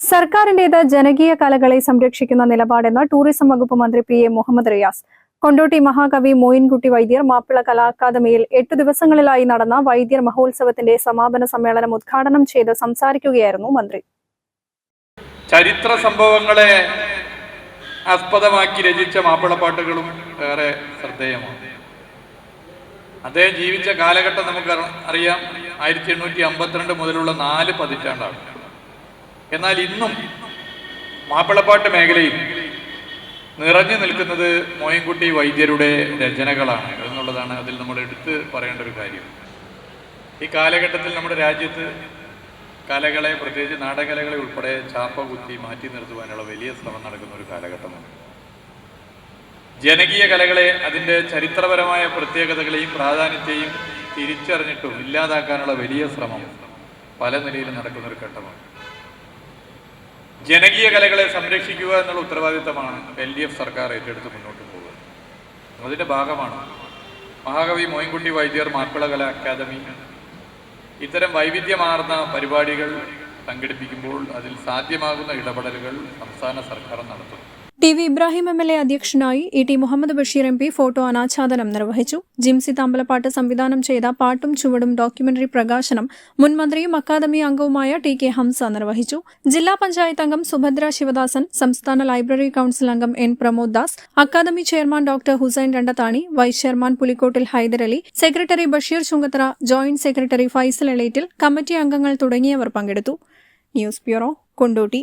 സർക്കാരിന്റേത് ജനകീയ കലകളെ സംരക്ഷിക്കുന്ന നിലപാടെന്ന് ടൂറിസം വകുപ്പ് മന്ത്രി പി എ മുഹമ്മദ് റിയാസ്. കൊണ്ടോട്ടി മഹാകവി മോയിൻകുട്ടി വൈദ്യർ മാപ്പിള കലാ അക്കാദമിയിൽ എട്ടു ദിവസങ്ങളിലായി നടന്ന വൈദ്യർ മഹോത്സവത്തിന്റെ സമാപന സമ്മേളനം ഉദ്ഘാടനം ചെയ്ത് സംസാരിക്കുകയായിരുന്നു മന്ത്രി. ചരിത്ര സംഭവങ്ങളെ ആസ്പദമാക്കി രചിച്ച മാപ്പിളപ്പാട്ടുകളും ഏറെ ശ്രദ്ധേയമാണ്. അദ്ദേഹം ജീവിച്ച കാലഘട്ടം നമുക്ക് അറി- അറിയാം. ആയിരത്തി എണ്ണൂറ്റി അമ്പത്തിരണ്ട് മുതലുള്ള നാല് പതിറ്റാണ്ടാണ്. എന്നാൽ ഇന്നും മാപ്പിളപ്പാട്ട് മേഖലയിൽ നിറഞ്ഞു നിൽക്കുന്നത് മോയൻകുട്ടി വൈദ്യരുടെ രചനകളാണ് എന്നുള്ളതാണ് അതിൽ നമ്മൾ എടുത്ത് പറയേണ്ട ഒരു കാര്യം. ഈ കാലഘട്ടത്തിൽ നമ്മുടെ രാജ്യത്ത് കലകളെ പ്രത്യേകിച്ച് നാടകലകളെ ഉൾപ്പെടെ ചാപ്പ കുത്തി മാറ്റി നിർത്തുവാനുള്ള വലിയ ശ്രമം നടക്കുന്ന ഒരു കാലഘട്ടമാണ്. ജനകീയ കലകളെ അതിന്റെ ചരിത്രപരമായ പ്രത്യേകതകളെയും പ്രാധാന്യത്തെയും തിരിച്ചറിഞ്ഞിട്ടും ഇല്ലാതാക്കാനുള്ള വലിയ ശ്രമം പല നിലയിലും നടക്കുന്ന ഒരു ഘട്ടമാണ്. ജനകീയ കലകളെ സംരക്ഷിക്കുക എന്നുള്ള ഉത്തരവാദിത്തമാണ് എൽ ഡി എഫ് സർക്കാർ ഏറ്റെടുത്ത് മുന്നോട്ട് പോകുന്നത്. അതിന്റെ ഭാഗമാണ് മഹാകവി മോയിൻകുട്ടി വൈദ്യർ മാപ്പിള കല അക്കാദമി. ഇത്തരം വൈവിധ്യമാർന്ന പരിപാടികൾ സംഘടിപ്പിക്കുമ്പോൾ അതിൽ സാധ്യമാകുന്ന ഇടപെടലുകൾ സംസ്ഥാന സർക്കാർ നടത്തും. T V Ibrahim M L A അധ്യക്ഷനായി E T Muhammad Basheer M P photo അനാച്ഛാദനം നിർവഹിച്ചു. ജിംസി താമ്പലപ്പാട്ട് സംവിധാനം ചെയ്ത പാട്ടും ചുവടും ഡോക്യുമെന്ററി പ്രകാശനം മുൻ മന്ത്രിയും അക്കാദമി അംഗവുമായ ടി കെ ഹംസ നിർവഹിച്ചു. ജില്ലാ പഞ്ചായത്ത് അംഗം സുഭദ്ര ശിവദാസൻ സംസ്ഥാന ലൈബ്രറി കൌൺസിൽ അംഗം N Pramod Das academy chairman doctor Hussain Randathani vice chairman Pulikkottil Haidarali secretary Basheer Chungathara joint secretary Faisal Elettil committee അംഗങ്ങൾ തുടങ്ങിയവർ പങ്കെടുത്തു. News bureau Kondotty.